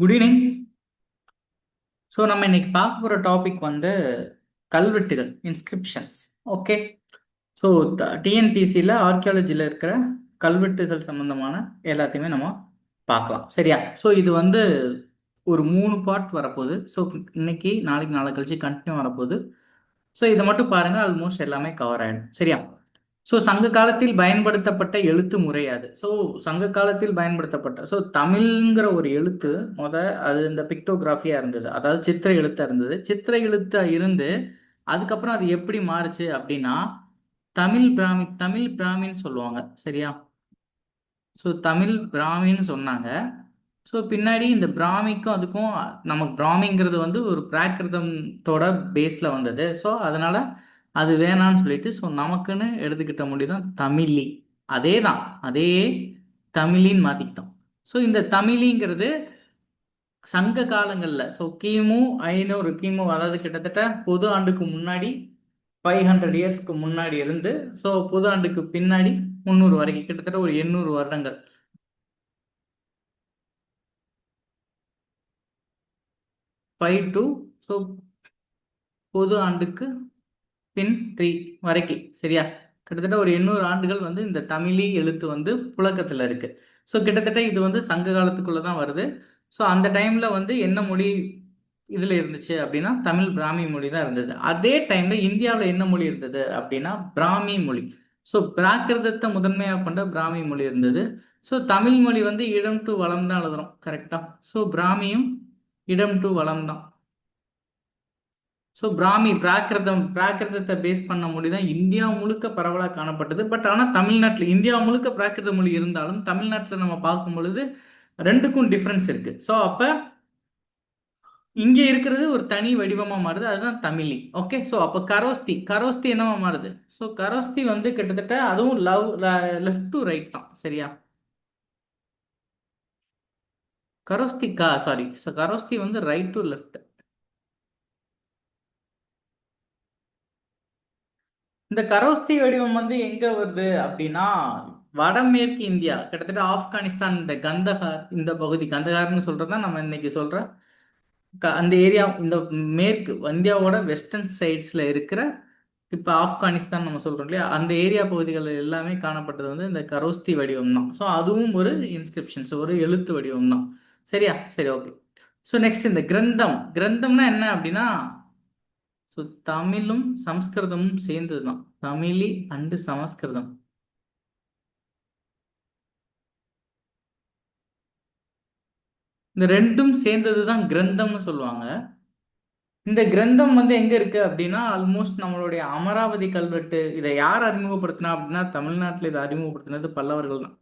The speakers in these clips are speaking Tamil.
குட் ஈவினிங் ஸோ நம்ம இன்னைக்கு பார்க்க போகிற டாபிக் வந்து கல்வெட்டுகள் இன்ஸ்கிரிப்ஷன்ஸ் ஓகே ஸோ டிஎன்பிசியில் ஆர்கியாலஜியில் இருக்கிற கல்வெட்டுகள் சம்மந்தமான எல்லாத்தையுமே நம்ம பார்க்கலாம். சரியா? ஸோ இது வந்து ஒரு மூணு பார்ட் வரப்போகுது. ஸோ இன்னைக்கு நாளைக்கு நாளை கழிச்சு கண்டினியூ வரப்போகுது. ஸோ இதை மட்டும் பாருங்கள் ஆல்மோஸ்ட் எல்லாமே கவர் ஆகிடும் சரியா? ஸோ சங்க காலத்தில் பயன்படுத்தப்பட்ட எழுத்து முறை அது. ஸோ சங்க காலத்தில் பயன்படுத்தப்பட்ட ஸோ தமிழ்ங்கிற ஒரு எழுத்து முத அது இந்த பிக்டோகிராஃபியாக இருந்தது. அதாவது சித்திர எழுத்தாக இருந்தது. சித்திர எழுத்தாக இருந்து அதுக்கப்புறம் அது எப்படி மாறுச்சு அப்படின்னா தமிழ் பிராமி தமிழ் பிராமின்னு சொல்லுவாங்க சரியா? ஸோ தமிழ் பிராமின்னு சொன்னாங்க. ஸோ பின்னாடி இந்த பிராமிக்கும் அதுக்கும் நமக்கு பிராமிங்கிறது வந்து ஒரு பிராகிருதத்தோட பேஸில் வந்தது. ஸோ அதனால அது வேணான்னு சொல்லிட்டு ஸோ நமக்குன்னு எடுத்துக்கிட்ட மொழி தான் தமிழி. அதே தான் அதே தமிழின்னு மாற்றிக்கிட்டோம் ஸோ இந்த தமிழிங்கிறது சங்க காலங்களில் ஸோ கிமு ஐநூறு கிமு அதாவது கிட்டத்தட்ட பொது ஆண்டுக்கு முன்னாடி ஃபைவ் ஹண்ட்ரட் இயர்ஸ்க்கு முன்னாடி இருந்து ஸோ பொது ஆண்டுக்கு பின்னாடி முந்நூறு வரைக்கும் கிட்டத்தட்ட ஒரு எண்ணூறு வருடங்கள். ஃபைவ் டு ஸோ பொது ஆண்டுக்கு பின் த்ரீ வரைக்கும் சரியா? கிட்டத்தட்ட ஒரு எண்ணூறு ஆண்டுகள் வந்து இந்த தமிழி எழுத்து வந்து புழக்கத்தில் இருக்கு. ஸோ கிட்டத்தட்ட இது வந்து சங்க காலத்துக்குள்ள தான் வருது. ஸோ அந்த டைம்ல வந்து என்ன மொழி இதில் இருந்துச்சு அப்படின்னா தமிழ் பிராமி மொழி தான் இருந்தது. அதே டைம்ல இந்தியாவில் என்ன மொழி இருந்தது அப்படின்னா பிராமி மொழி. ஸோ பிராகிருதத்தை முதன்மையாக கொண்ட பிராமி மொழி இருந்தது. ஸோ தமிழ் மொழி வந்து இடம் டு வளம் தான் எழுதுறோம் கரெக்டாக ஸோ பிராமியும் இடம் டு வளம் தான். ஸோ பிராமி பிராகிருதம் பிராகிருதத்தை பேஸ் பண்ண மொழி தான் இந்தியா முழுக்க பரவலாக காணப்பட்டது. பட் ஆனால் தமிழ்நாட்டில் இந்தியா முழுக்க பிராகிருத மொழி இருந்தாலும் தமிழ்நாட்டில் நம்ம பார்க்கும் பொழுது ரெண்டுக்கும் டிஃப்ரென்ஸ் இருக்கு. ஸோ அப்போ இங்கே இருக்கிறது ஒரு தனி வடிவமாக மாறுது அதுதான் தமிழி. ஓகே ஸோ அப்போ கரோஸ்தி கரோஸ்தி என்னவா மாறுது? ஸோ கரோஸ்தி வந்து கிட்டத்தட்ட அதுவும் லவ் லெஃப்ட் டு ரைட் தான். சரியா? கரோஸ்தி கா சாரி கரோஸ்தி வந்து ரைட் டு லெஃப்ட் இந்த கரோஸ்தி வடிவம் வந்து எங்க வருது அப்படின்னா வடமேற்கு இந்தியா கிட்டத்தட்ட ஆப்கானிஸ்தான் இந்த கந்தகார் இந்த பகுதி. கந்தகார்னு சொல்றதா நம்ம இன்னைக்கு சொல்ற அந்த ஏரியா இந்த மேற்கு இந்தியாவோட வெஸ்டர்ன் சைட்ஸ்ல இருக்கிற இப்போ ஆப்கானிஸ்தான் நம்ம சொல்றோம் இல்லையா? அந்த ஏரியா பகுதிகள் எல்லாமே காணப்பட்டது வந்து இந்த கரோஸ்தி வடிவம் தான் ஸோ அதுவும் ஒரு இன்ஸ்கிரிப்ஷன்ஸ் ஒரு எழுத்து வடிவம் தான் சரியா? சரி ஓகே ஸோ நெக்ஸ்ட் இந்த கிரந்தம். கிரந்தம்னா என்ன அப்படின்னா ஸோ தமிழும் சம்ஸ்கிருதமும் சேர்ந்தது தான் தமிழி அண்டு சமஸ்கிருதம். இந்த ரெண்டும் சேர்ந்தது தான் கிரந்தம்னு சொல்லுவாங்க. இந்த கிரந்தம் வந்து எங்க இருக்கு அப்படின்னா ஆல்மோஸ்ட் நம்மளுடைய அமராவதி கல்வெட்டு இதை யார் அறிமுகப்படுத்தினா அப்படின்னா தமிழ்நாட்டில் இதை அறிமுகப்படுத்தினது பல்லவர்கள் தான்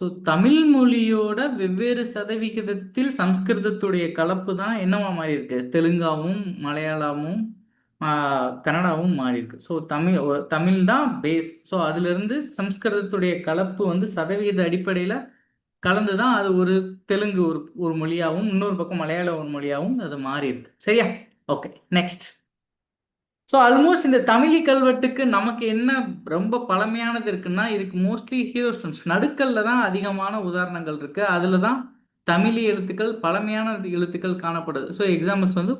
ஸோ தமிழ் மொழியோட வெவ்வேறு சதவிகிதத்தில் சம்ஸ்கிருதத்துடைய கலப்பு தான் என்னவா மாறி இருக்கு தெலுங்காவும் மலையாளமும் கன்னடாவும் மாறி இருக்கு ஸோ தமிழ் தமிழ் தான் பேஸ் ஸோ அதுலேருந்து சம்ஸ்கிருதத்துடைய கலப்பு வந்து சதவிகித அடிப்படையில் கலந்து தான் அது ஒரு தெலுங்கு ஒரு ஒரு மொழியாகவும் இன்னொரு பக்கம் மலையாள ஒரு மொழியாகவும் அது மாறி இருக்கு சரியா? ஓகே நெக்ஸ்ட் ஸோ ஆல்மோஸ்ட் இந்த தமிழி கல்வெட்டுக்கு நமக்கு என்ன ரொம்ப பழமையானது இருக்குன்னா இதுக்கு மோஸ்ட்லி ஹீரோ ஸ்டோன்ஸ் நடுக்கல்ல தான் அதிகமான உதாரணங்கள் இருக்கு. அதில் தான் தமிழி எழுத்துக்கள் பழமையான எழுத்துக்கள் காணப்படுது. ஸோ எக்ஸாம்பிள்ஸ் வந்து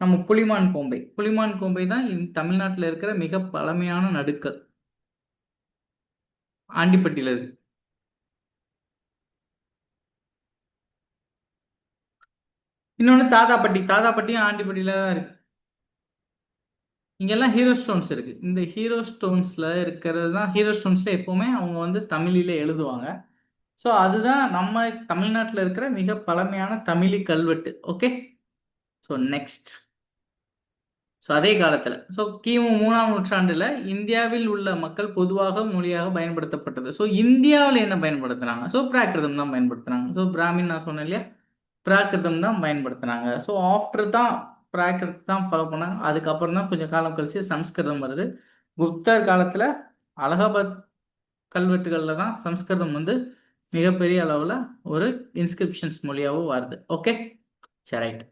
நம்ம புலிமான் கோம்பை. புலிமான் கோம்பை தான் தமிழ்நாட்டில் இருக்கிற மிக பழமையான நடுக்கல். ஆண்டிப்பட்டியில் இருக்கு. இன்னொன்று தாதாப்பட்டி. தாதாப்பட்டியும் ஆண்டிப்பட்டியில தான் இருக்கு. இங்கெல்லாம் ஹீரோ ஸ்டோன்ஸ் இருக்கு. இந்த ஹீரோ ஸ்டோன்ஸ்ல இருக்கிறது தான் ஹீரோ ஸ்டோன்ஸ்ல எப்பவுமே அவங்க வந்து தமிழில எழுதுவாங்க. ஸோ அதுதான் நம்ம தமிழ்நாட்டில் இருக்கிற மிக பழமையான தமிழி கல்வெட்டு. ஓகே ஸோ நெக்ஸ்ட் ஸோ அதே காலத்தில். ஸோ கிமு மூணாம் நூற்றாண்டில் இந்தியாவில் உள்ள மக்கள் பொதுவாக மொழியாக பயன்படுத்தப்பட்டது. ஸோ இந்தியாவில் என்ன பயன்படுத்துனாங்க? ஸோ பிராகிருதம் தான் பயன்படுத்துனாங்க. ஸோ பிராமின் நான் சொன்னேன் இல்லையா? பிராகிருதம் தான் பயன்படுத்துனாங்க. ஸோ ஆஃப்டர் தான் பிராகிருத் தான் ஃபாலோ பண்ணாங்க அதுக்கப்புறம் தான் கொஞ்சம் காலம் கழிச்சு சம்ஸ்கிருதம் வருது. குப்தர் காலத்தில் அலகாபாத் கல்வெட்டுகளில் தான் சம்ஸ்கிருதம் வந்து மிகப்பெரிய அளவில் ஒரு இன்ஸ்கிரிப்ஷன்ஸ் மொழியாகவும் வருது. ஓகே சரி ரைட்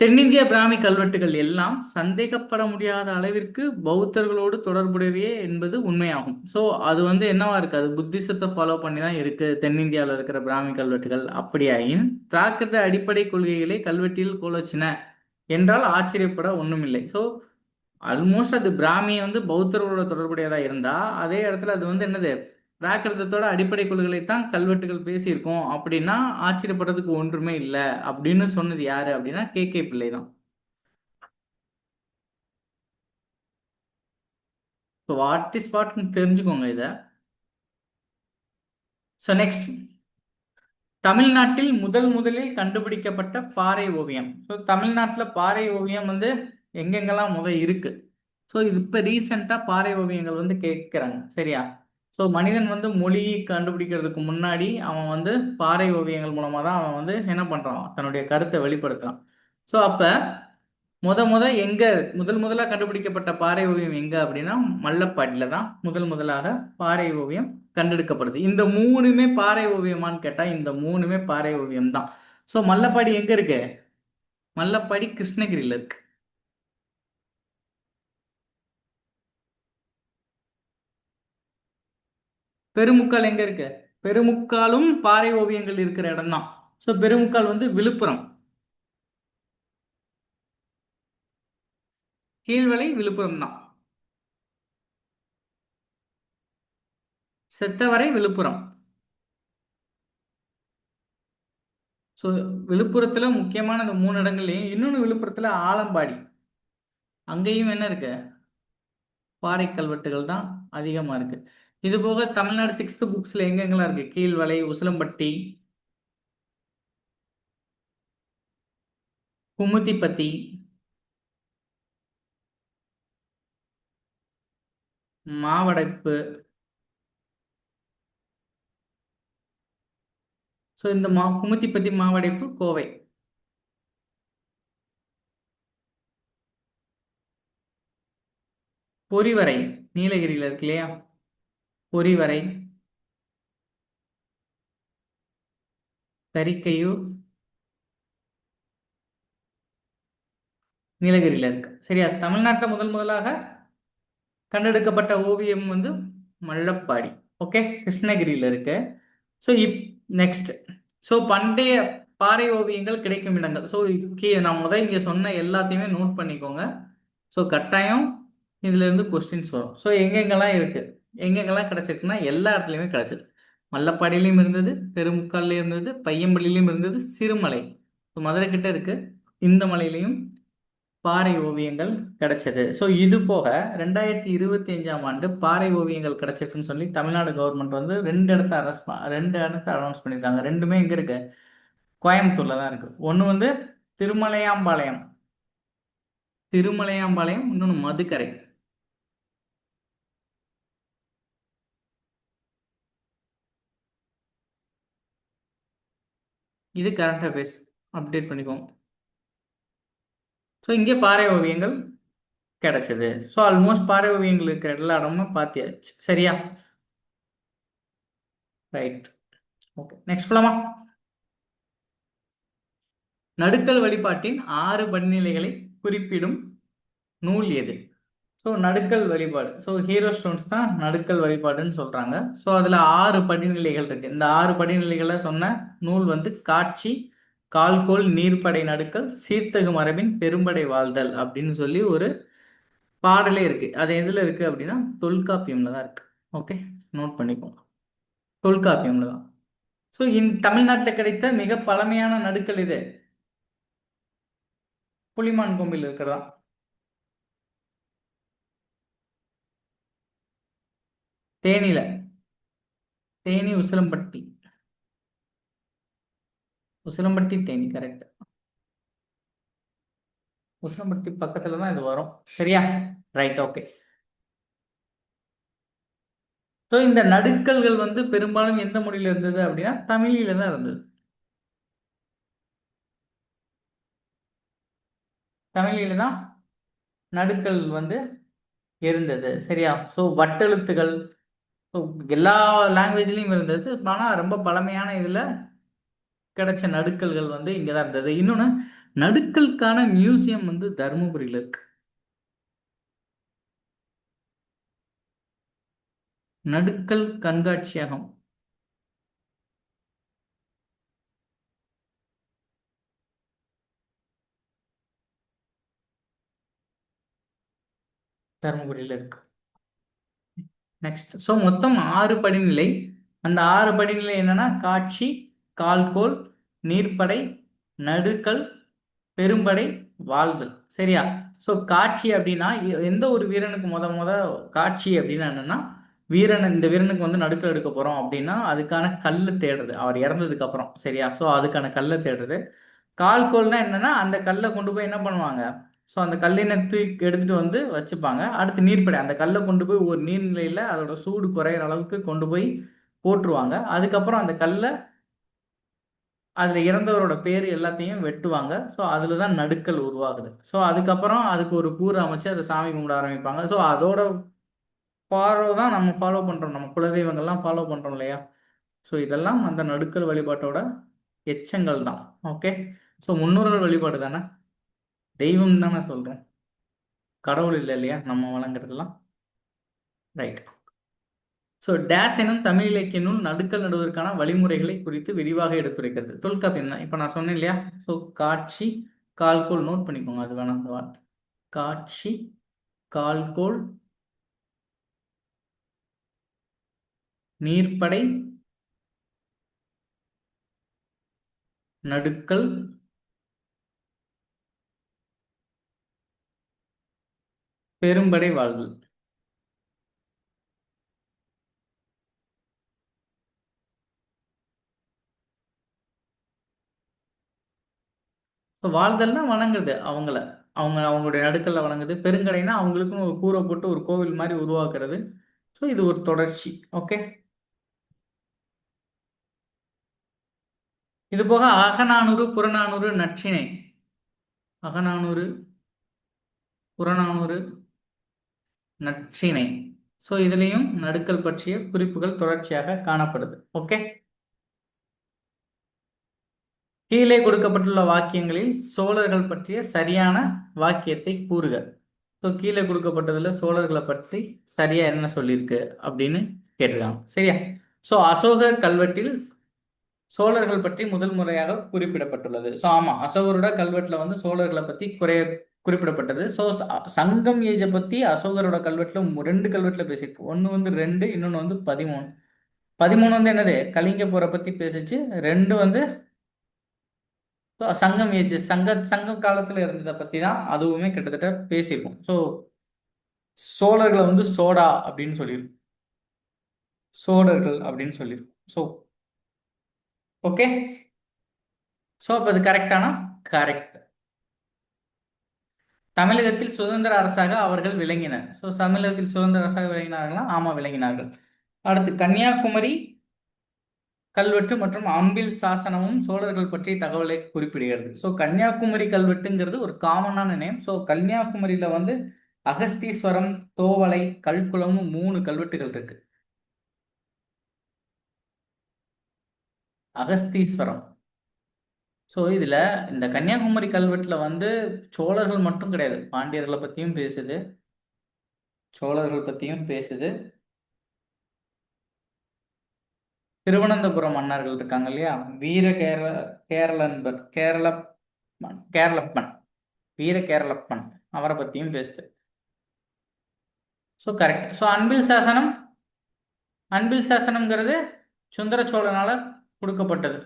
தென்னிந்திய பிராமி கல்வெட்டுகள் எல்லாம் சந்தேகப்பட முடியாத அளவிற்கு பௌத்தர்களோடு தொடர்புடையவையே என்பது உண்மையாகும். ஸோ அது வந்து என்னவா இருக்காது அது புத்திசத்தை ஃபாலோ பண்ணி தான் இருக்கு தென்னிந்தியாவில் இருக்கிற பிராமி கல்வெட்டுகள். அப்படியாயின் பிராகிருத அடிப்படை கொள்கைகளை கல்வெட்டில் கோலச்சின என்றால் ஆச்சரியப்பட ஒன்றுமில்லை ஸோ ஆல்மோஸ்ட் அது பிராமி வந்து பௌத்தர்களோட தொடர்புடையதாக இருந்தால் அதே இடத்துல அது வந்து என்னது? பிராகிருதத்தோட அடிப்படை கொள்கைகளை தான் கல்வெட்டுகள் பேசியிருக்கோம் அப்படின்னா ஆச்சரியப்படுறதுக்கு ஒன்றுமே இல்லை அப்படின்னு சொன்னது யாரு அப்படின்னா கே. கே. பிள்ளை தான். ஸோ வாட் இஸ் வாட்னு தெரிஞ்சுக்கோங்க இதை. ஸோ நெக்ஸ்ட் தமிழ்நாட்டில் முதல் முதலில் கண்டுபிடிக்கப்பட்ட பாறை ஓவியம். ஸோ தமிழ்நாட்டில் பாறை ஓவியம் வந்து எங்கெங்கெல்லாம் முத இருக்கு? ஸோ இது இப்போ ரீசெண்டாக பாறை ஓவியங்கள் வந்து கேட்குறாங்க சரியா? ஸோ மனிதன் வந்து மொழி கண்டுபிடிக்கிறதுக்கு முன்னாடி அவன் வந்து பாறை ஓவியங்கள் மூலமாக தான் அவன் வந்து என்ன பண்ணுறான் தன்னுடைய கருத்தை வெளிப்படுத்துகிறான் ஸோ அப்போ முத முத எங்க முதல் முதலாக கண்டுபிடிக்கப்பட்ட பாறை ஓவியம் எங்க அப்படின்னா மல்லப்பாடியில் தான் முதல் முதலாக பாறை ஓவியம் கண்டெடுக்கப்படுது. இந்த மூணுமே பாறை ஓவியமான்னு கேட்டால் இந்த மூணுமே பாறை ஓவியம் தான். ஸோ மல்லப்பாடி எங்க இருக்கு? மல்லப்பாடி கிருஷ்ணகிரியில் இருக்கு. பெருமுக்கால் எங்க இருக்கு? பெருமுக்காலும் பாறை ஓவியங்கள் இருக்கிற இடம் தான் ஸோ பெருமுக்கால் வந்து விழுப்புரம். கீழ்வலை விழுப்புரம் தான் செத்தவரை விழுப்புரம். ஸோ விழுப்புரத்தில் முக்கியமான இந்த மூணு இடங்கள்லையும் இன்னொன்று விழுப்புரத்தில் ஆலம்பாடி. அங்கேயும் என்ன இருக்கு? பாறை கல்வெட்டுகள் தான் அதிகமாக இருக்கு. இது போக தமிழ்நாடு சிக்ஸ்த் புக்ஸில் எங்கெங்கெல்லாம் இருக்கு? கீழ்வலை உசிலம்பட்டி குமுத்திப்பத்தி மாவடைப்பு. ஸோ இந்த மா குமுத்திப்பத்தி மாவடைப்பு கோவை. பொறிவரை நீலகிரியில் இருக்கு இல்லையா? பொறிவரை. தரிக்கையூர். நீலகிரியில் இருக்கு. சரியா? தமிழ்நாட்டில் முதல் முதலாக கண்டெடுக்கப்பட்ட ஓவியம் வந்து மல்லப்பாடி. ஓகே கிருஷ்ணகிரியில் இருக்கு. ஸோ இப் நெக்ஸ்ட் ஸோ பண்டைய பாறை ஓவியங்கள் கிடைக்கும் இடங்கள். ஸோ நான் முதல் இங்கே சொன்ன எல்லாத்தையுமே நோட் பண்ணிக்கோங்க. ஸோ கட்டாயம் இதுல இருந்து கொஸ்டின்ஸ் வரும். ஸோ எங்கெங்கெல்லாம் இருக்கு? எங்கெங்கெல்லாம் கிடைச்சிருக்குன்னா எல்லா இடத்துலையுமே கிடச்சிது மல்லப்பாடியிலையும் இருந்தது பெருமுக்கால்லையும் இருந்தது பையம்பள்ளியிலையும் இருந்தது சிறுமலை. மதுரை கிட்ட இருக்கு. இந்த மலையிலையும் பாறை ஓவியங்கள் கிடைச்சது. ஸோ இது போக ரெண்டாயிரத்தி இருபத்தி அஞ்சாம் ஆண்டு பாறை ஓவியங்கள் கிடைச்சிருக்குன்னு சொல்லி தமிழ்நாடு கவர்மெண்ட் வந்து ரெண்டு இடத்த அரெஸ்ட் ரெண்டு இடத்த அனௌன்ஸ் பண்ணியிருக்காங்க. ரெண்டுமே எங்கே இருக்கு? கோயம்புத்தூர்ல தான் இருக்கு. ஒன்று வந்து திருமலையாம்பாளையம். திருமலையாம்பாளையம் இன்னொன்று மதுக்கரை. இது கரண்ட் அஃபேர்ஸ் அப்டேட் பண்ணிக்கோங்க. ஸோ இங்கே பாறை ஓவியங்கள் கிடைச்சது. ஸோ ஆல்மோஸ்ட் பாறை ஓவியங்கள் இருக்கிற எல்லா இடமும் பார்த்தியாச்சு சரியா? ரைட் ஓகே நெக்ஸ்ட் போலாமா? நடுக்கல் வழிபாட்டின் ஆறு படிநிலைகளை குறிப்பிடும் நூல் எது? ஸோ நடுக்கல் வழிபாடு. ஸோ ஹீரோ ஸ்டோன்ஸ் தான் நடுக்கல் வழிபாடுன்னு சொல்கிறாங்க ஸோ அதில் ஆறு படிநிலைகள் இருக்குது இந்த ஆறு படிநிலைகளை சொன்ன நூல் வந்து காட்சி கால்கோல் நீர்ப்படை நடுக்கல் சீர்த்தகு மரபின் பெரும்படை வாழ்தல் அப்படின்னு சொல்லி ஒரு பாடலே இருக்கு. அது எதில் இருக்கு அப்படின்னா தொல்காப்பியம்ல தான் இருக்கு. ஓகே நோட் பண்ணிக்கோங்க. தொல்காப்பியம்ல தான். ஸோ இந் தமிழ்நாட்டில் கிடைத்த மிக பழமையான நடுக்கல் இது. புலிமான் கோம்பில் இருக்கிறதா? தேனில. தேனி உசிலம்பட்டி. உசிலம்பட்டி தேனி கரெக்ட் உசிலம்பட்டி பக்கத்துல தான் இது வரும். சரியா? ரைட் ஓகே ஸோ இந்த நடுக்கல்கள் வந்து பெரும்பாலும் எந்த மொழியில இருந்தது அப்படின்னா தமிழில தான் இருந்தது. தமிழில தான் நடுக்கல் வந்து இருந்தது. சரியா? ஸோ வட்டெழுத்துகள். எல்லா லாங்குவேஜ்லேயும் இருந்தது. ஆனால் ரொம்ப பழமையான இதில் கிடைச்ச நடுக்கல்கள் வந்து இங்கே தான் இருந்தது. இன்னொன்று நடுக்கலுக்கான மியூசியம் வந்து தருமபுரியில் இருக்கு. நடுக்கல் கண்காட்சியகம். தருமபுரியில் இருக்கு. நெக்ஸ்ட் ஸோ மொத்தம் ஆறு படிநிலை. அந்த ஆறு படிநிலை என்னன்னா காட்சி கால்கோல் நீர்ப்படை நடுக்கல் பெரும்படை வாழ்தல் சரியா? ஸோ காட்சி அப்படின்னா எந்த ஒரு வீரனுக்கு முத முத காட்சி அப்படின்னா என்னன்னா வீரன் இந்த வீரனுக்கு வந்து நடுக்கல் எடுக்க போறோம் அப்படின்னா அதுக்கான கல்லு தேடுறது. அவர் இறந்ததுக்கு அப்புறம். சரியா? ஸோ அதுக்கான கல்லை தேடுறது. கால்கோல்னா என்னன்னா அந்த கல்லை கொண்டு போய் என்ன பண்ணுவாங்க? ஸோ அந்த கல்லினை தூக்கி எடுத்துட்டு வந்து வச்சுப்பாங்க. அடுத்து நீர்ப்படை. அந்த கல்லை கொண்டு போய் ஒரு நீர்நிலையில் அதோட சூடு குறையிற அளவுக்கு கொண்டு போய் போட்டுருவாங்க. அதுக்கப்புறம் அந்த கல்லை அதில் இறந்தவரோட பேர் எல்லாத்தையும் வெட்டுவாங்க. ஸோ அதில் தான் நடுக்கல் உருவாகுது. ஸோ அதுக்கப்புறம் அதுக்கு ஒரு கூறு அமைச்சு அதை சாமி கும்பிட ஆரம்பிப்பாங்க. ஸோ அதோட ஃபாலோ தான் நம்ம ஃபாலோ பண்ணுறோம் நம்ம குலதெய்வங்கள்லாம் ஃபாலோ பண்ணுறோம் இல்லையா? ஸோ இதெல்லாம் அந்த நடுக்கல் வழிபாட்டோட எச்சங்கள் தான். ஓகே ஸோ முன்னோர்கள் வழிபாடு தானே? தெய்வம் தானே சொல்கிறோம் கடவுள் இல்லை இல்லையா? நம்ம வழங்குறதுலாம் ரைட் ஸோ டேஸ் எனும் தமிழ் இலக்கிய நூல் நடுக்கல் நடுவதற்கான வழிமுறைகளை குறித்து விரிவாக எடுத்துரைக்கிறது. தொல்காப்பியம் தான். இப்போ நான் சொன்னேன் இல்லையா? ஸோ காட்சி கால்கோல் நோட் பண்ணிக்கோங்க. அது வேணாம் அந்த வார்த்தை. காட்சி கால்கோல் நீர்ப்படை நடுக்கல் பெரும்படை வாழ்தல். வாழ்தல்னா வணங்குறது. அவங்கள. அவங்க அவங்களுடைய நடுக்கல்ல வணங்குது. பெருங்கடைனா அவங்களுக்குன்னு ஒரு கூரை போட்டு ஒரு கோவில் மாதிரி உருவாக்குறது. ஸோ இது ஒரு தொடர்ச்சி. ஓகே இது போக அகநானூறு புறநானூறு நற்றினை அகநானூறு புறநானூறு நற்றினை ஸோ இதுலேயும் நடுக்கல் பற்றிய குறிப்புகள் தொடர்ச்சியாக காணப்படுது. ஓகே கீழே கொடுக்கப்பட்டுள்ள வாக்கியங்களில் சோழர்கள் பற்றிய சரியான வாக்கியத்தை கூறுக. ஸோ கீழே கொடுக்கப்பட்டதுல சோழர்களை பற்றி சரியா என்ன சொல்லியிருக்கு அப்படின்னு கேட்டிருக்காங்க. சரியா? ஸோ அசோகர் கல்வெட்டில் சோழர்கள் பற்றி முதல் முறையாக குறிப்பிடப்பட்டுள்ளது. ஸோ ஆமாம் அசோகரோட கல்வெட்டில் வந்து சோழர்களை பற்றி குறைய குறிப்பிடப்பட்டது. ஸோ சங்கம் ஏஜை பற்றி அசோகரோட கல்வெட்டில் ரெண்டு கல்வெட்டில் பேசியிருக்கு. ஒன்று வந்து ரெண்டு இன்னொன்று வந்து பதிமூணு. பதிமூணு வந்து என்னது? கலிங்க போரை பற்றி பேசிச்சு. ரெண்டு வந்து சங்கம் ஏஜ் சங்க சங்க காலத்தில் இருந்ததை பற்றி தான் அதுவுமே கிட்டத்தட்ட பேசியிருக்கோம். ஸோ சோழர்களை வந்து சோடா அப்படின்னு சொல்லியிருக்கோம். சோழர்கள் அப்படின்னு சொல்லியிருக்கோம். ஸோ ஓகே ஸோ அப்போ அது கரெக்டானா கரெக்ட் தமிழகத்தில் சுதந்திர அரசாக அவர்கள் விளங்கினர். ஸோ தமிழகத்தில் சுதந்திர அரசாக விளங்கினார்களா? ஆமாம் விளங்கினார்கள். அடுத்து கன்னியாகுமரி கல்வெட்டு மற்றும் அம்பில் சாசனமும் சோழர்கள் பற்றிய தகவலை குறிப்பிடுகிறது. ஸோ கன்னியாகுமரி கல்வெட்டுங்கிறது ஒரு காமனான நேம் ஸோ கன்னியாகுமரியில வந்து அகஸ்தீஸ்வரம் தோவலை கல்குளம்னு மூணு கல்வெட்டுகள் இருக்கு. அகஸ்தீஸ்வரம். ஸோ இதில் இந்த கன்னியாகுமரி கல்வெட்டில் வந்து சோழர்கள் மட்டும் கிடையாது. பாண்டியர்களை பற்றியும் பேசுது. சோழர்கள் பற்றியும் பேசுது. திருவனந்தபுரம் மன்னர்கள் இருக்காங்க இல்லையா? வீர கேரள கேரளன்பர் கேரள கேரளப்பன் வீர கேரளப்பன். அவரை பற்றியும் பேசுது ஸோ கரெக்ட் ஸோ அன்பில் சாசனம் அன்பில் சாசனம்ங்கிறது சுந்தர சோழனால கொடுக்கப்பட்டது.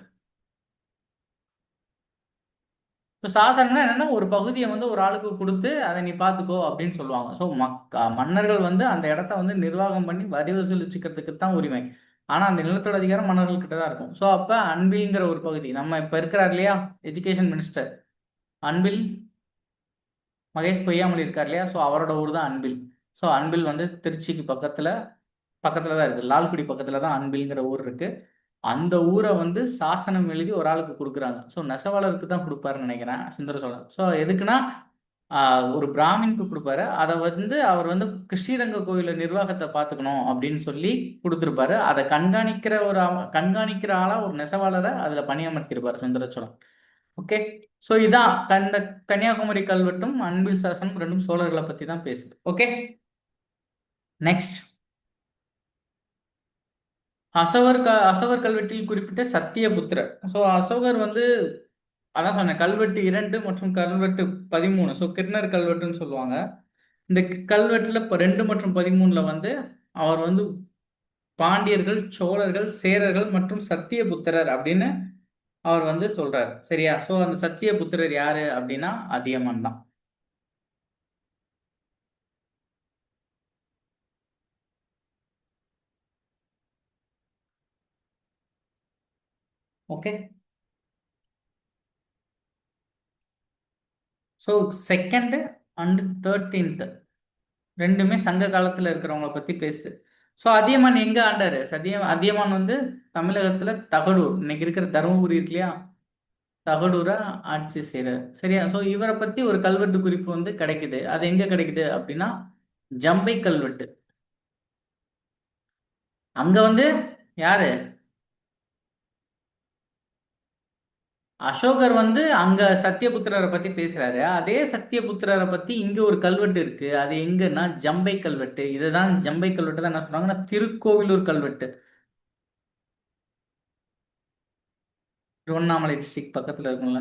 இப்போ சாசனம்னா என்னன்னா ஒரு பகுதியை வந்து ஒரு ஆளுக்கு கொடுத்து அதை நீ பார்த்துக்கோ அப்படின்னு சொல்லுவாங்க. ஸோ மக் மன்னர்கள் வந்து அந்த இடத்த வந்து நிர்வாகம் பண்ணி வரி வசூலிச்சுக்கிறதுக்கு தான் உரிமை. ஆனால் அந்த நிலத்தோட அதிகாரம் மன்னர்கள்கிட்ட தான் இருக்கும். ஸோ அப்போ அன்பில்ங்கிற ஒரு பகுதி நம்ம இப்போ இருக்கிறார் இல்லையா? எஜுகேஷன் மினிஸ்டர் அன்பில் மகேஷ் பொய்யாமல் இருக்கார் இல்லையா? ஸோ அவரோட ஊர் தான் அன்பில். ஸோ அன்பில் வந்து திருச்சிக்கு பக்கத்தில் பக்கத்தில் தான் இருக்குது லால்குடி பக்கத்தில் தான் அன்பில்ங்கிற ஊர் இருக்குது அந்த ஊரை வந்து சாசனம் எழுதி ஒரு ஆளுக்கு கொடுக்குறாங்க. ஸோ நெசவாளருக்கு தான் கொடுப்பாருன்னு நினைக்கிறேன். சுந்தர சோழன். ஸோ எதுக்குன்னா ஒரு பிராமின்க்கு கொடுப்பாரு. அதை வந்து அவர் வந்து கிருஷ்ணரங்க கோயில நிர்வாகத்தை பார்த்துக்கணும் அப்படின்னு சொல்லி கொடுத்துருப்பாரு. அதை கண்காணிக்கிற ஒரு கண்காணிக்கிற ஆளா ஒரு நெசவாளரை அதில் பணியமர்த்திருப்பாரு சுந்தர சோழன் ஓகே? ஸோ இதான் இந்த கன்னியாகுமரி கல்வெட்டும் அன்பில் சாசனம் ரெண்டும் சோழர்களை பத்தி தான் பேசுது. ஓகே? நெக்ஸ்ட் அசோகர் க அசோகர் கல்வெட்டில் குறிப்பிட்ட சத்தியபுத்திரர். ஸோ அசோகர் வந்து அதான் சொன்னேன் கல்வெட்டு இரண்டு மற்றும் கல்வெட்டு பதிமூணு. ஸோ கிருணர் கல்வெட்டுன்னு சொல்லுவாங்க. இந்த கல்வெட்டுல இப்போ ரெண்டு மற்றும் பதிமூணுல வந்து அவர் வந்து பாண்டியர்கள் சோழர்கள் சேரர்கள் மற்றும் சத்தியபுத்திரர் அப்படின்னு அவர் வந்து சொல்றாரு. சரியா? ஸோ அந்த சத்தியபுத்திரர் யாரு அப்படின்னா அதியமன் தான். Okay so second and thirteenth ரெண்டுமே சங்க காலத்தில் இருக்கிறவங்கள பற்றி பேசுது. ஸோ அதியமான் எங்கே ஆண்டாரு? சதிய அதியமான் வந்து தமிழகத்தில் தகடூர் இன்னைக்கு இருக்கிற தருமபுரி இருக்கு இல்லையா? தகடூரா ஆட்சி செய்கிறார் சரியா? ஸோ இவரை பற்றி ஒரு கல்வெட்டு குறிப்பு வந்து கிடைக்குது. அது எங்கே கிடைக்குது அப்படின்னா ஜம்பை கல்வெட்டு. அங்கே வந்து யாரு? அசோகர் வந்து அங்க சத்தியபுத்திரரை பத்தி பேசுறாரு. அதே சத்தியபுத்திரரை பத்தி இங்க ஒரு கல்வெட்டு இருக்கு. அது எங்கன்னா ஜம்பை கல்வெட்டு. இதுதான் ஜம்பை கல்வெட்டு தான் என்ன சொல்றாங்கன்னா திருக்கோவிலூர் கல்வெட்டு. திருவண்ணாமலை டிஸ்ட்ரிக்ட் பக்கத்துல இருக்கும்ல.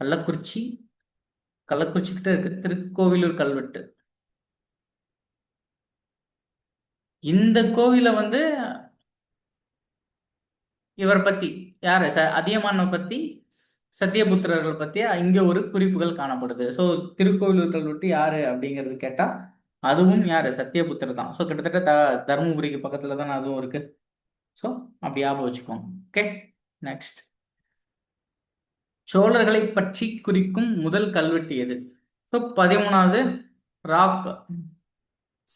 கள்ளக்குறிச்சி கள்ளக்குறிச்சி கிட்ட இருக்கு. திருக்கோவிலூர் கல்வெட்டு. இந்த கோவில வந்து இவரை பத்தி யாரு? ச அதியமான பத்தி சத்தியபுத்திரர்கள் பத்தி இங்க ஒரு குறிப்புகள் காணப்படுது. ஸோ திருக்கோவிலூர்கள் விட்டு யாரு அப்படிங்கிறது கேட்டா அதுவும் யாரு? சத்தியபுத்திரர் தான். ஸோ கிட்டத்தட்ட த தருமபுரிக்கு பக்கத்துல தானே அதுவும் இருக்கு. ஸோ அப்படி ஞாபகம் வச்சுக்கோங்க. ஓகே நெக்ஸ்ட் சோழர்களை பற்றி குறிக்கும் முதல் கல்வெட்டு எது? ஸோ பதிமூணாவது ராக்.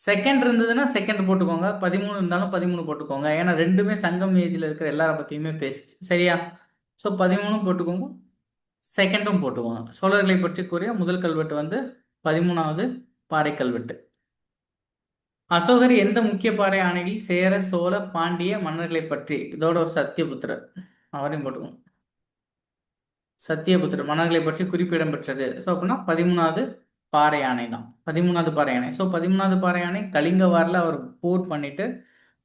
செகண்ட் இருந்ததுன்னா செகண்ட் போட்டுக்கோங்க. பதிமூணு இருந்தாலும் பதிமூணு போட்டுக்கோங்க. ஏன்னா ரெண்டுமே சங்கம் ஏஜில் இருக்கிற எல்லார பற்றியுமே பேசிச்சு. சரியா? ஸோ பதிமூணும் போட்டுக்கோங்க. செகண்டும் போட்டுக்கோங்க. சோழர்களை பற்றி கூறிய முதல் கல்வெட்டு வந்து பதிமூணாவது பாறை கல்வெட்டு. அசோகர் எந்த முக்கிய பாறை ஆணையில் சேர சோழ பாண்டிய மன்னர்களை பற்றி? இதோட ஒரு சத்தியபுத்திரர் அவரையும் போட்டுக்கோங்க. சத்தியபுத்திரர் மன்னர்களை பற்றி குறிப்பிடம் பெற்றது. ஸோ அப்படின்னா பதிமூணாவது பாறை யானை தான். பதிமூணாவது பாறை யானை ஸோ பதிமூணாவது பாறை யானை கலிங்க வாரில் அவர் போர் பண்ணிட்டு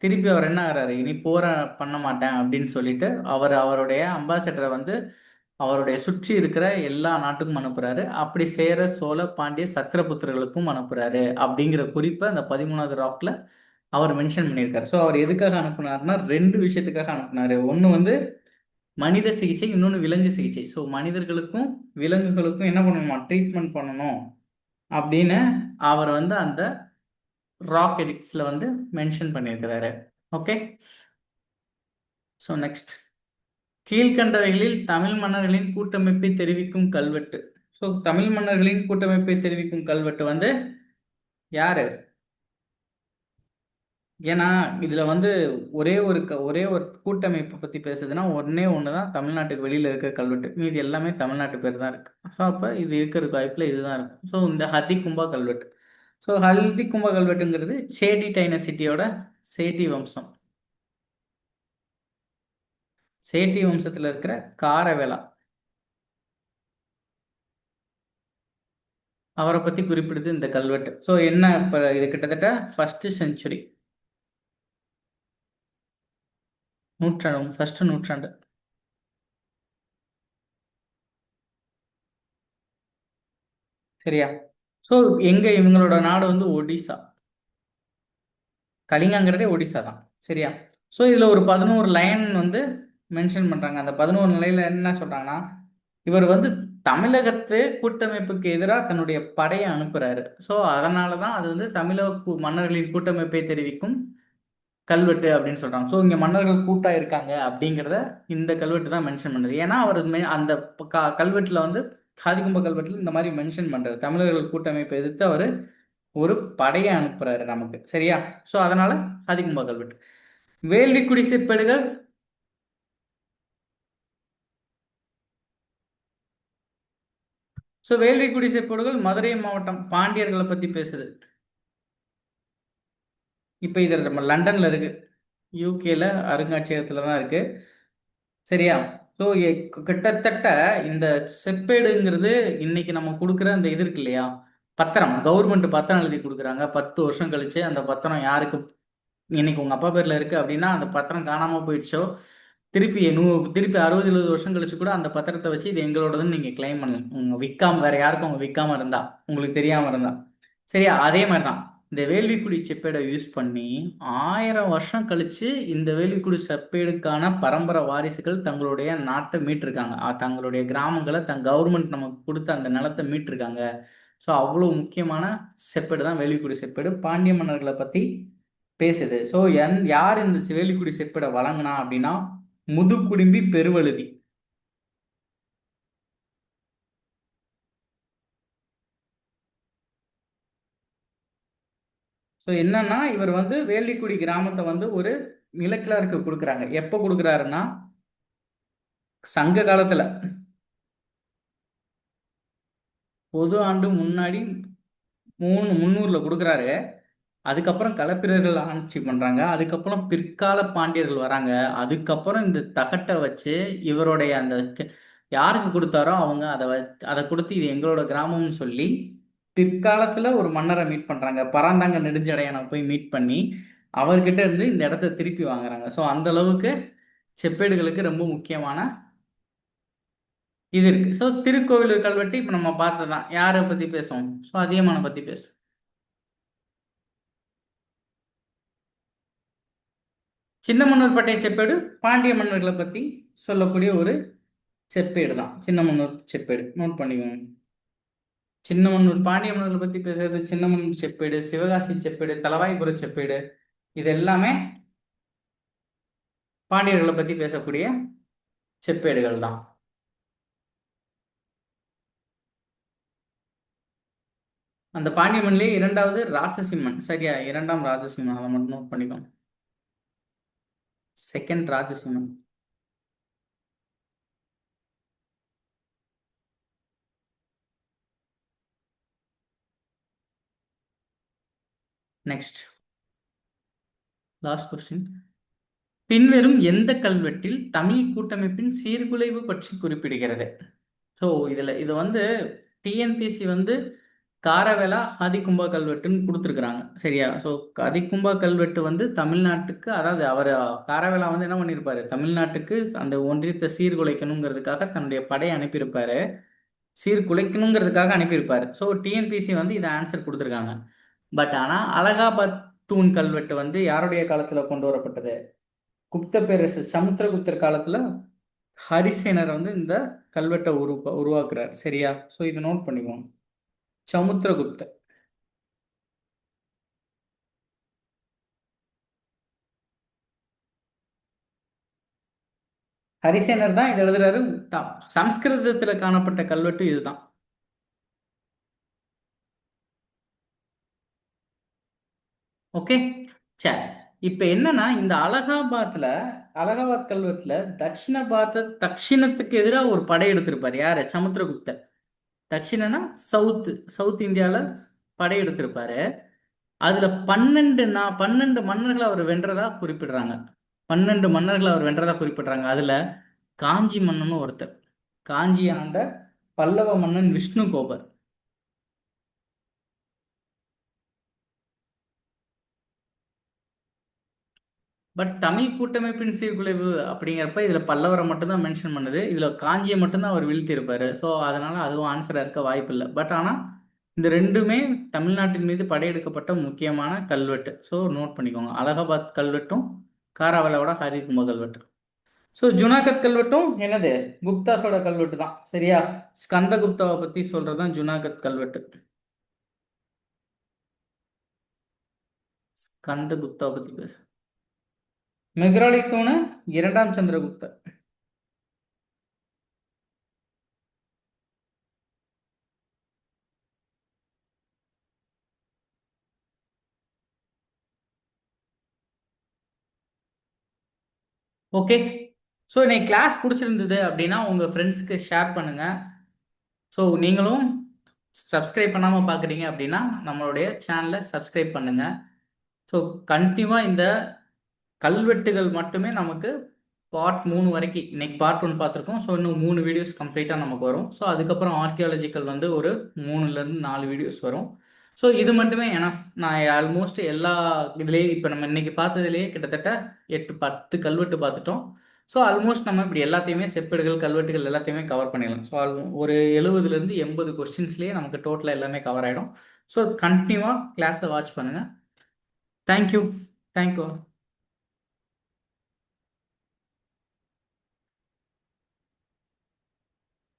திருப்பி அவர் என்ன ஆகிறாரு? இனி போரை பண்ண மாட்டேன் அப்படின்னு சொல்லிட்டு அவர் அவருடைய அம்பாசடரை வந்து அவருடைய சுற்றி இருக்கிற எல்லா நாட்டுக்கும் அனுப்புறாரு. அப்படி சேர சோழ பாண்டிய சத்திரபுத்திரர்களுக்கும் அனுப்புறாரு அப்படிங்கிற குறிப்பை அந்த பதிமூணாவது ராக்ல அவர் மென்ஷன் பண்ணியிருக்காரு. ஸோ அவர் எதுக்காக அனுப்புனாருன்னா ரெண்டு விஷயத்துக்காக அனுப்புனாரு. ஒன்று வந்து மனித சிகிச்சை இன்னொன்று விலங்கு சிகிச்சை. ஸோ மனிதர்களுக்கும் விலங்குகளுக்கும் என்ன பண்ணணுமா? ட்ரீட்மெண்ட் பண்ணணும். அப்படின்னு அவர் வந்து அந்த ராக் எடிக்ஸில் வந்து மென்ஷன் பண்ணியிருக்கிறாரு. ஓகே ஸோ நெக்ஸ்ட் கீழ்கண்டவைகளில் தமிழ் மன்னர்களின் கூட்டமைப்பை தெரிவிக்கும் கல்வெட்டு. ஸோ தமிழ் மன்னர்களின் கூட்டமைப்பை தெரிவிக்கும் கல்வெட்டு வந்து யாரு? ஏன்னா இதுல வந்து ஒரே ஒரு க ஒரே ஒரு கூட்டமைப்பை பத்தி பேசுதுன்னா ஒன்னே ஒன்று தான் தமிழ்நாட்டுக்கு வெளியில இருக்கிற கல்வெட்டு. மீது எல்லாமே தமிழ்நாட்டு பேர் தான் இருக்கு. ஸோ அப்போ இது இருக்கிறது வாய்ப்புல இதுதான் இருக்கும் ஸோ இந்த ஹதி கும்பா கல்வெட்டு. ஸோ ஹல்தி கும்பா கல்வெட்டுங்கிறது சேடி டைனசிட்டியோட சேட்டி வம்சம். சேட்டி வம்சத்துல இருக்கிற காரவேலா. அவரை பத்தி குறிப்பிடுது இந்த கல்வெட்டு. ஸோ என்ன இப்போ இது கிட்டத்தட்ட ஃபர்ஸ்ட் செஞ்சுரி நூற்றாண்டு ஃபர்ஸ்ட் நூற்றாண்டு. சரியா? ஸோ எங்க இவங்களோட நாடு வந்து ஒடிசா. கலிங்காங்கிறதே ஒடிசா தான். சரியா? ஸோ இதுல ஒரு பதினோரு லைன் வந்து மென்ஷன் பண்றாங்க. அந்த பதினோரு நிலையில என்ன சொல்றாங்கன்னா இவர் வந்து தமிழகத்து கூட்டமைப்புக்கு எதிராக தன்னுடைய படையை அனுப்புறாரு. ஸோ அதனால தான் அது வந்து தமிழக மன்னர்களின் கூட்டமைப்பை தெரிவிக்கும் கல்வெட்டு அப்படின்னு சொல்றாங்க. ஸோ இங்க மன்னர்கள் கூட்டா இருக்காங்க அப்படிங்கிறத இந்த கல்வெட்டு தான் மென்ஷன் பண்ணுது. ஏன்னா அவர் அந்த கல்வெட்டுல வந்து காதிகும்ப கல்வெட்டுல இந்த மாதிரி மென்ஷன் பண்றாரு. தமிழர்கள் கூட்டமைப்பை எதிர்த்து அவர் ஒரு படையை அனுப்புறாரு நமக்கு. சரியா? ஸோ அதனால காதிகும்ப கல்வெட்டு. வேள்வி குடிசைப்பேடுகள் ஸோ வேள்வி குடிசைப்பேடுகள் மதுரை மாவட்டம் பாண்டியர்களை பத்தி பேசுது. இப்போ இதில் நம்ம லண்டனில் இருக்குது யூகேல அருங்காட்சியகத்தில் தான் இருக்குது சரியா? ஸோ கிட்டத்தட்ட இந்த செப்பேடுங்கிறது இன்னைக்கு நம்ம கொடுக்குற அந்த இது இருக்கு இல்லையா? பத்திரம். கவர்மெண்ட் பத்திரம் எழுதி கொடுக்குறாங்க. பத்து வருஷம் கழிச்சு அந்த பத்திரம் யாருக்கு இன்னைக்கு உங்கள் அப்பா பேரில் இருக்குது அப்படின்னா அந்த பத்திரம் காணாமல் போயிடுச்சோ? திருப்பி நூ திருப்பி அறுபது எழுபது வருஷம் கழிச்சு கூட அந்த பத்திரத்தை வச்சு இது எங்களோடதுன்னு நீங்கள் கிளைம் பண்ணலாம். உங்கள் விற்காம வேற யாருக்கும் அவங்க விற்காம இருந்தா. உங்களுக்கு தெரியாமல் இருந்தா. சரியா? அதே மாதிரி தான் இந்த வேள்விக்குடி செப்பேடை யூஸ் பண்ணி ஆயிரம் வருஷம் கழிச்சு இந்த வேள்விக்குடி செப்பேடுக்கான பரம்பரை வாரிசுகள் தங்களுடைய நாட்டை மீட்டிருக்காங்க. தங்களுடைய கிராமங்களை தன் கவர்மெண்ட் நமக்கு கொடுத்த அந்த நிலத்தை மீட்டிருக்காங்க. ஸோ அவ்வளோ முக்கியமான செப்பேடு தான் வேள்விக்குடி செப்பேடு. பாண்டிய மன்னர்களை பற்றி பேசுது. ஸோ என் யார் இந்த வேலிக்குடி செப்பேடை வழங்கினா அப்படின்னா முதுகுடும்பி பெருவழுதி. ஸோ என்னன்னா இவர் வந்து வேலிக்குடி கிராமத்தை வந்து ஒரு நிலக்கிழாருக்கு கொடுக்குறாங்க. எப்போ கொடுக்குறாருன்னா சங்க காலத்துல. பொது ஆண்டு முன்னாடி மூணு முந்நூறுல கொடுக்குறாரு. அதுக்கப்புறம் களப்பிரர்கள் ஆட்சி பண்றாங்க. அதுக்கப்புறம் பிற்கால பாண்டியர்கள் வராங்க. அதுக்கப்புறம் இந்த தகட்டை வச்சு இவருடைய அந்த யாருக்கு கொடுத்தாரோ அவங்க அதை வ- அதை கொடுத்து இது எங்களோட கிராமம்னு சொல்லி பிற்காலத்துல ஒரு மன்னரை மீட் பண்றாங்க. பராந்தாங்க நெடுஞ்சடையான போய் மீட் பண்ணி அவர்கிட்ட இருந்து இந்த இடத்த திருப்பி வாங்குறாங்க. ஸோ அந்த அளவுக்கு செப்பேடுகளுக்கு ரொம்ப முக்கியமான இது இருக்கு. ஸோ திருக்கோவிலூர் கல்வெட்டு இப்போ நம்ம பார்த்ததான் யாரை பத்தி பேசுவோம்? ஸோ அதிகமான பத்தி பேசுவோம். சின்ன மன்னர்பட்டை செப்பேடு பாண்டிய மன்னர்களை பத்தி சொல்லக்கூடிய ஒரு செப்பேடு தான் சின்ன மன்னூர் செப்பேடு. நோட் பண்ணிக்கோங்க. சின்னமன்னூர் பாண்டிய மன்னர்கள் பத்தி பேசுறது சின்னமன் செப்பேடு சிவகாசி செப்பேடு தலவாய்புர செப்பேடு இது எல்லாமே பாண்டியர்களை பத்தி பேசக்கூடிய செப்பேடுகள் தான். அந்த பாண்டியம்மன்லேயே இரண்டாவது ராசசிம்மன் சரியா இரண்டாம் ராஜசிம்மன். அதை மட்டும் நோட் பண்ணிக்கோங்க. Second Rajasimhan. Next last question பின்வரும் எந்த கல்வெட்டில் தமிழ் கூட்டமைப்பின் சீர்குலைவு பற்றி குறிப்பிடுகிறது? ஸோ இதில் இது வந்து டிஎன்பிசி வந்து காரவேலா ஆதிக்கும்பா கல்வெட்டுன்னு கொடுத்துருக்குறாங்க. சரியா? ஸோ அதிகும்பா கல்வெட்டு வந்து தமிழ்நாட்டுக்கு அதாவது அவர் காரவேலா வந்து என்ன பண்ணியிருப்பாரு தமிழ்நாட்டுக்கு அந்த ஒன்றியத்தை சீர்குலைக்கணுங்கிறதுக்காக தன்னுடைய படையை அனுப்பியிருப்பாரு. சீர்குலைக்கணுங்கிறதுக்காக அனுப்பியிருப்பாரு. ஸோ டிஎன்பிசி வந்து இதை ஆன்சர் கொடுத்துருக்காங்க. பட் ஆனால் அலகாபாத் தூண் கல்வெட்டு வந்து யாருடைய காலத்தில் கொண்டு வரப்பட்டது? குப்த பேரரசு சமுத்திரகுப்தர் காலத்தில் ஹரிசேனர் வந்து இந்த கல்வெட்டை உருவா உருவாக்குறார். சரியா? ஸோ இதை நோட் பண்ணிக்குவோம். சமுத்திரகுப்தர். ஹரிசேனர் தான் இதை எழுதுறாரு. சம்ஸ்கிருதத்தில் காணப்பட்ட கல்வெட்டு இதுதான். ஓகே? சரி இப்ப என்னன்னா இந்த அலகாபாத்ல அலகாபாத் கல்வெட்டுல தட்சிண பாரத தட்சிணத்துக்கு எதிராக ஒரு படை எடுத்திருப்பாரு. யாரு? சமுத்திரகுப்தர். தட்சிணனா சவுத் சவுத் இந்தியால படை எடுத்திருப்பாரு. அதுல பன்னெண்டு நான் பன்னெண்டு மன்னர்களை அவர் வென்றதா குறிப்பிடுறாங்க. பன்னெண்டு மன்னர்களை அவர் வென்றதா குறிப்பிடுறாங்க. அதுல காஞ்சி மன்னனும் ஒருத்தர். காஞ்சி ஆண்ட பல்லவ மன்னன் விஷ்ணு கோபர். பட் தமிழ் கூட்டமைப்பின் சீர்குலைவு அப்படிங்கிறப்ப இதில் பல்லவரை மட்டும்தான் மென்ஷன் பண்ணுது. இதில் காஞ்சியை மட்டும்தான் அவர் வீழ்த்தியிருப்பாரு. ஸோ அதனால் அதுவும் ஆன்சராக இருக்க வாய்ப்பு இல்லை. பட் ஆனால் இந்த ரெண்டுமே தமிழ்நாட்டின் மீது படையெடுக்கப்பட்ட முக்கியமான கல்வெட்டு. ஸோ நோட் பண்ணிக்கோங்க. அலகாபாத் கல்வெட்டும் காராவலோட ஹரிகும்ப கல்வெட்டு ஸோ ஜுனாகத் கல்வெட்டும் என்னது? குப்தாஸோட கல்வெட்டு தான். சரியா? ஸ்கந்த குப்தாவை சொல்கிறது தான் ஜுனாகத் கல்வெட்டு. ஸ்கந்த குப்தாவை பற்றி பேச. மெக்ராலித்தோன இரண்டாம் சந்திரகுப்தர் ஓகே ஸோ இன்னைக்கு கிளாஸ் பிடிச்சிருந்தது அப்படின்னா உங்கள் ஃப்ரெண்ட்ஸ்க்கு ஷேர் பண்ணுங்கள் ஸோ நீங்களும் சப்ஸ்கிரைப் பண்ணாமல் பார்க்குறீங்க அப்படின்னா நம்மளுடைய சேனலை சப்ஸ்கிரைப் பண்ணுங்கள் ஸோ கண்டினியூவாக இந்த கல்வெட்டுகள் மட்டுமே நமக்கு பார்ட் மூணு வரைக்கும் இன்னைக்கு பார்ட் ஒன் பார்த்துருக்கோம். ஸோ இன்னும் மூணு வீடியோஸ் கம்ப்ளீட்டாக நமக்கு வரும். ஸோ அதுக்கப்புறம் ஆர்கியாலஜிக்கல் வந்து ஒரு மூணுலேருந்து நாலு வீடியோஸ் வரும். ஸோ இது மட்டுமே எனஃப் நான் ஆல்மோஸ்ட் எல்லா இதுலேயே இப்போ நம்ம இன்னைக்கு பார்த்ததுலேயே கிட்டத்தட்ட எட்டு பத்து கல்வெட்டு பார்த்துட்டோம். ஸோ ஆல்மோஸ்ட் நம்ம இப்படி எல்லாத்தையுமே செப்பேடுகள் கல்வெட்டுகள் எல்லாத்தையுமே கவர் பண்ணிடலாம். ஸோ ஒரு எழுபதுலேருந்து எண்பது கொஸ்டின்ஸ்லேயே நமக்கு டோட்டலாக எல்லாமே கவர் ஆகிடும் ஸோ கண்டினியூவாக கிளாஸை வாட்ச் பண்ணுங்கள் தேங்க்யூ தேங்க்யூ